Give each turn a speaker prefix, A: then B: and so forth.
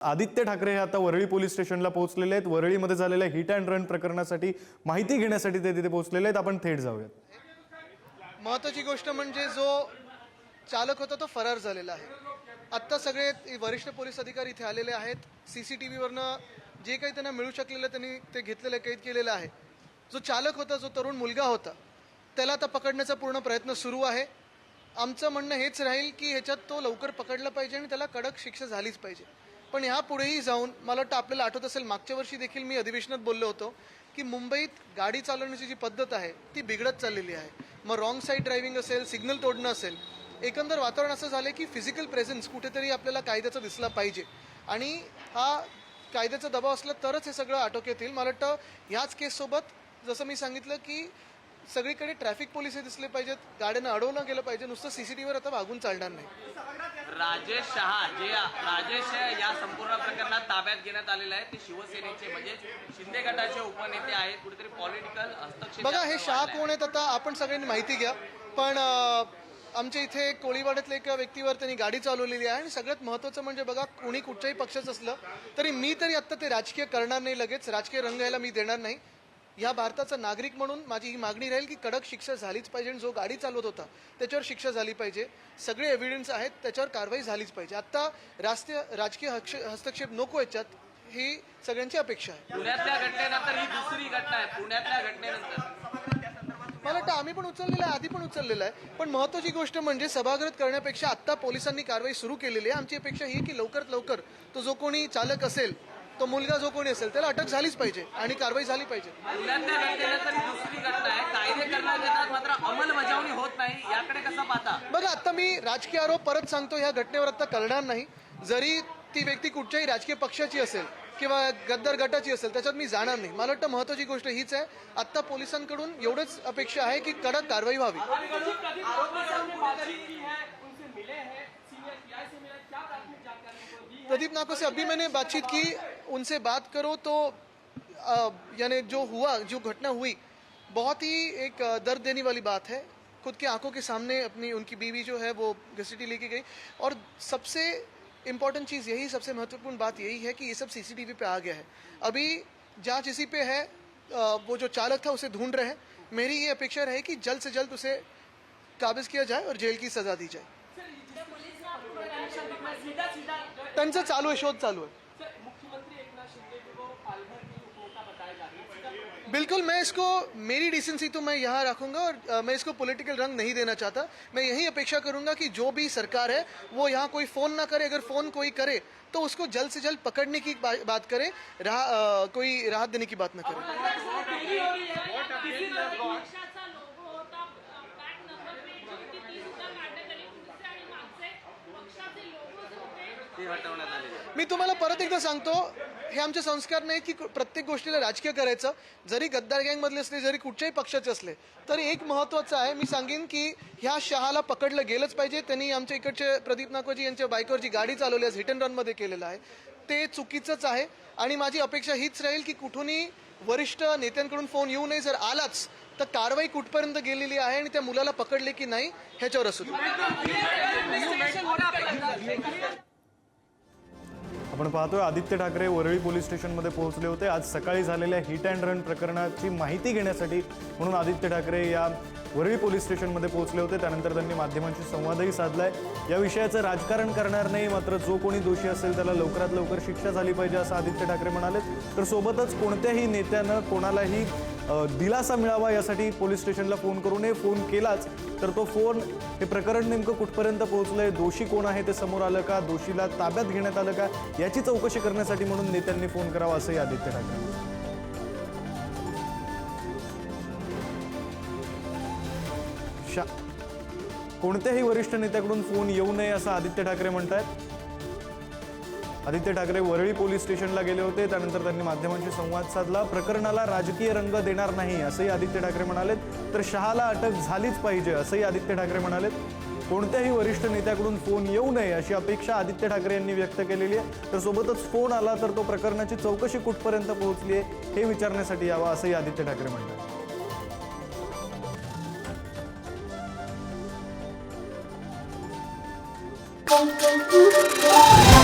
A: आदित्य ठाकरे हे आता वरळी पोलीस स्टेशनला पोहोचलेले आहेत. वरळीमध्ये झालेल्या हिट अँड रन प्रकरणासाठी माहिती घेण्यासाठी ते तिथे पोहोचलेले आहेत. आपण थेट जाऊयात.
B: महत्वाची गोष्ट म्हणजे जो चालक होता तो फरार झालेला आहे. आत्ता सगळे वरिष्ठ पोलीस अधिकारी इथे आलेले आहेत. सी सी टी व्हीवरनं जे काही त्यांना मिळू शकलेलं त्यांनी ते घेतलेलं कैद केलेलं आहे. जो चालक होता जो तरुण मुलगा होता त्याला आता पकडण्याचा पूर्ण प्रयत्न सुरू आहे. आमचं म्हणणं हेच राहील की ह्याच्यात तो लवकर पकडला पाहिजे आणि त्याला कडक शिक्षा झालीच पाहिजे. पण ह्या पुढेही जाऊन मला वाटतं आपल्याला आठवत असेल मागच्या वर्षी देखील मी अधिवेशनात बोललो होतो की मुंबईत गाडी चालवण्याची जी पद्धत आहे ती बिघडत चाललेली आहे. मग रॉंग साईड ड्रायव्हिंग असेल सिग्नल तोडणं असेल एकंदर वातावरण असं झालं की फिजिकल प्रेझेन्स कुठेतरी आपल्याला कायद्याचा दिसला पाहिजे. आणि हा कायद्याचा दबाव असला तरच हे सगळं आटोक्यात येईल. मला वाटतं ह्याच केससोबत जसं मी सांगितलं की सगळीकडे ट्रॅफिक पोलीस हे दिसले पाहिजेत. गाड्यांना अडवलं गेलं पाहिजे. नुसतं सीसीटीव्हीवर आता वागून चालणार नाही.
C: राजेश शहा जे राजेश या संपूर्ण प्रकरणात ताब्यात घेण्यात आलेले आहेत. ते शिवसेनेचे म्हणजे शिंदे गटाचे उपनेते आहेत. कुठेतरी पॉलिटिकल हस्तक्षेप
B: बघा हे शाह. कोण आहेत आता आपण सगळ्यांनी माहिती घ्या. पण अं, आमच्या इथे कोळीवाड्यातल्या एका व्यक्तीवर त्यांनी गाडी चालवलेली आहे. आणि सगळ्यात महत्त्वाचं म्हणजे बघा कोणी कुठच्याही पक्षाचं असलं तरी मी तरी आत्ता ते राजकीय करणार नाही लगेच. राजकीय रंग यायला मी देणार नाही. या भारताचा नागरिक म्हणून माझी ही मागणी राहील की कडक शिक्षा झालीच पाहिजे आणि जो गाडी चालवत होता त्याच्यावर शिक्षा झाली पाहिजे. सगळे एव्हिडन्स आहेत त्याच्यावर कारवाई झालीच पाहिजे. आत्ता राष्ट्रीय राजकीय हक्ष- हस्तक्षेप नको याच्यात ही सगळ्यांची अपेक्षा आहे.
C: पुण्यातल्या घटनेनंतर ही दुसरी घटना आहे पुण्यातल्या घटनेनंतर.
B: मला वाटतं आम्ही पण उचललेलं आहे आधी पण उचललेलं आहे. पण महत्वाची गोष्ट म्हणजे सभागृहात करण्यापेक्षा आत्ता पोलिसांनी कारवाई सुरू केलेली आहे. आमची अपेक्षा ही की लवकरात लवकर तो जो कोणी चालक असेल तो मुलगा जो कोणी असेल त्याला अटक झालीच पाहिजे आणि कारवाई झाली पाहिजे.
C: पुण्यातल्या घटनेनंतर दुसरी घटना आहे. कायदे करण्यात येतात मात्र अंमलबजावणी होत नाही. याकडे कसं पाहता?
B: बघा आता मी राजकीय आरोप परत सांगतो ह्या घटनेवर आता करणार नाही. जरी ती व्यक्ती कुठच्याही राजकीय पक्षाची असेल किंवा गद्दार गटाची असेल त्याच्यात मी जाणार नाही. मला वाटतं महत्वाची गोष्ट हीच आहे आत्ता पोलिसांकडून एवढंच अपेक्षा आहे की कडक कारवाई व्हावी. प्रदीप नाको से अभी मैंने बातचीत की उनसे बात करो तो यानी जो हुआ जो घटना हुई बहुत ही एक दर्द देने वाली बात है। खुद की आँखों के सामने अपनी उनकी बीवी जो है वो घसीटी लेके गई। और सबसे इम्पोर्टेंट चीज़ यही सबसे महत्वपूर्ण बात यही है कि ये सब सीसीटीवी पे आ गया है। अभी जाँच इसी पे है वो जो चालक था उसे ढूंढ रहे हैं। मेरी ये अपेक्षा रहे कि जल्द से जल्द उसे काबिज किया जाए और जेल की सजा दी जाए। त्यांचं चालू है शोध चालू आहे बिल्कुल मैं इसको मेरी डिसेंसी तो मैं यहाँ रखूँगा और अ, मैं इसको पॉलिटिकल रंग नहीं देना चाहता। मैं यही अपेक्षा करूँगा कि जो भी सरकार है वो यहाँ कोई फ़ोन ना करे। अगर फ़ोन कोई करे तो उसको जल्द से जल्द पकड़ने की बा, बात करे राह अ, कोई राहत देने की बात ना करे. मी तुम्हाला परत एकदा सांगतो हे आमचे संस्कार नाही की प्रत्येक गोष्टीला राजकीय करायचं. जरी गद्दार गँगमधले असले जरी कुठच्याही पक्षाचे असले तरी एक महत्त्वाचं आहे. मी सांगेन की ह्या शहाला पकडलं गेलंच पाहिजे. त्यांनी आमच्या इकडचे प्रदीप नाकोजी यांच्या बायकोवर जी गाडी चालवली आहे हिट अँड रनमध्ये केलेलं आहे ते चुकीचंच आहे. आणि माझी अपेक्षा हीच राहील की कुठूनही वरिष्ठ नेत्यांकडून फोन येऊ नये. जर आलाच तर कारवाई कुठपर्यंत गेलेली आहे आणि त्या मुलाला पकडले की नाही ह्याच्यावर असू
A: आपण पाहतोय आदित्य ठाकरे वरळी पोलीस स्टेशनमध्ये पोहोचले होते. आज सकाळी झालेल्या हिट अँड रन प्रकरणाची माहिती घेण्यासाठी म्हणून आदित्य ठाकरे या वरळी पोलीस स्टेशनमध्ये पोहोचले होते. त्यानंतर त्यांनी माध्यमांशी संवादही साधलाय. या विषयाचं राजकारण करणार नाही मात्र जो कोणी दोषी असेल त्याला लवकरात लवकर शिक्षा झाली पाहिजे असं आदित्य ठाकरे म्हणाले तर सोबतच कोणत्याही नेत्यानं कोणालाही दिलासा मिळावा यासाठी पोलीस स्टेशनला फोन करू नये. फोन केलाच तर तो फोन हे प्रकरण नेमकं कुठपर्यंत पोहोचलंय? दोषी कोण आहे ते समोर आलं का? दोषीला ताब्यात घेण्यात आलं का? याची चौकशी करण्यासाठी म्हणून नेत्यांनी फोन करावा असंही आदित्य ठाकरे शा कोणत्याही वरिष्ठ नेत्याकडून फोन येऊ नये असं आदित्य ठाकरे म्हणतायत. आदित्य ठाकरे वरळी पोलीस स्टेशनला गेले होते. त्यानंतर त्यांनी माध्यमांशी संवाद साधला. प्रकरणाला राजकीय रंग देणार नाही असंही आदित्य ठाकरे म्हणालेत. तर शहाला अटक झालीच पाहिजे असंही आदित्य ठाकरे म्हणालेत. कोणत्याही वरिष्ठ नेत्याकडून फोन येऊ नये अशी अपेक्षा आदित्य ठाकरे यांनी व्यक्त केलेली आहे. तर सोबतच फोन आला तर तो प्रकरणाची चौकशी कुठपर्यंत पोहोचली आहे हे विचारण्यासाठी यावा असंही आदित्य ठाकरे म्हणतात. Thank you.